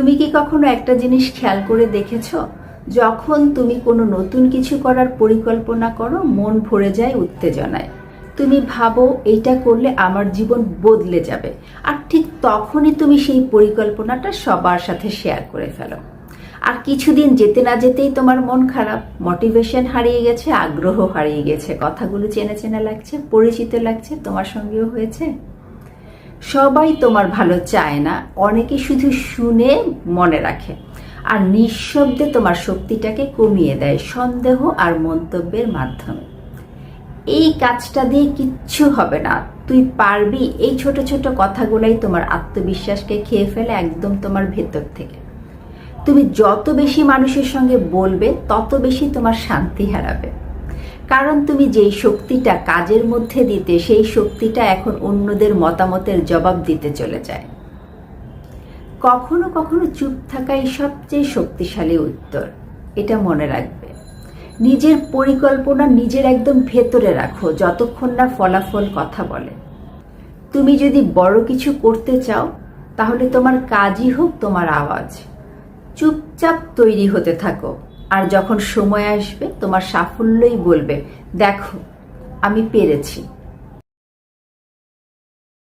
তুমি কি কখনো একটা জিনিস খেয়াল করে দেখেছ? যখন তুমি কোনো নতুন কিছু করার পরিকল্পনা করো, মন ভরে যায় উত্তেজনায়। তুমি ভাবো, এইটা করলে আমার জীবন বদলে যাবে। আর ঠিক তখনই তুমি সেই পরিকল্পনাটা সবার সাথে শেয়ার করে ফেলো। আর কিছুদিন যেতে না যেতেই তোমার মন খারাপ। মোটিভেশন হারিয়ে গেছে, আগ্রহ হারিয়ে গেছে। কথাগুলো চেনা চেনা লাগছে, পরিচিত লাগছে, তোমার সঙ্গেও হয়েছে। সবাই তোমার ভালো চায় না, অনেকে শুধু শুনে মনে রাখে। আর নিঃশব্দে তোমার শক্তিটাকে কমিয়ে দেয় সন্দেহ আর মন্তব্যের মাধ্যমে। এই কাজটা দিয়ে কিচ্ছু হবে না। তুই পারবি এই ছোট ছোট কথাগুলাই তোমার আত্মবিশ্বাসকে খেয়ে ফেলে একদম তোমার ভেতর থেকে। তুমি যত বেশি মানুষের সঙ্গে বলবে, তত বেশি তোমার শান্তি হারাবে। কারণ তুমি যেই শক্তিটা কাজের মধ্যে দিতে, সেই শক্তিটা এখন অন্যদের মতামতের জবাব দিতে চলে যায়। কখনো কখনো চুপ থাকাই সবচেয়ে শক্তিশালী উত্তর, এটা মনে রাখবে। নিজের পরিকল্পনা নিজের একদম ভেতরে রাখো, যতক্ষণ না ফলাফল কথা বলে। তুমি যদি বড় কিছু করতে চাও, তাহলে তোমার কাজই হোক তোমার আওয়াজ। চুপচাপ তৈরি হতে থাকো। আর যখন সময় আসবে তোমার সাফল্যই বলবে দেখো আমি পেরেছি।